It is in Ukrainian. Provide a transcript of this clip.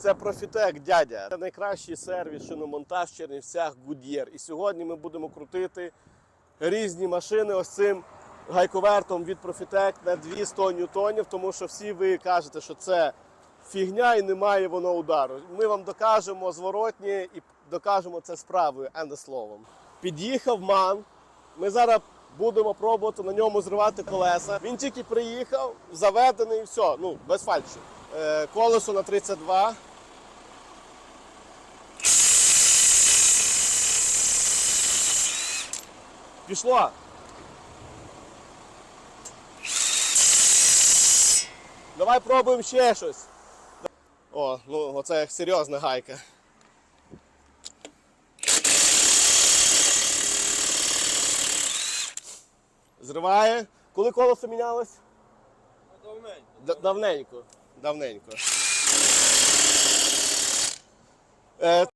Це Profitec, дядя. Це найкращий сервіс шиномонтаж в Чернівцях Goodyear. І сьогодні ми будемо крутити різні машини ось цим гайковертом від Profitec на 200 ньютонів, тому що всі ви кажете, що це фігня і немає воно удару. Ми вам докажемо зворотні і докажемо це справою, а не словом. Під'їхав ман. Ми зараз будемо пробувати на ньому зривати колеса. Він тільки приїхав, заведений і все, ну, без фальші. Е, колесо на 32. Пішло. Давай пробуємо ще щось. О, ну оце як серйозна гайка. Зриває. Коли колесо мінялось? Д- Давненько. Давненько. Е,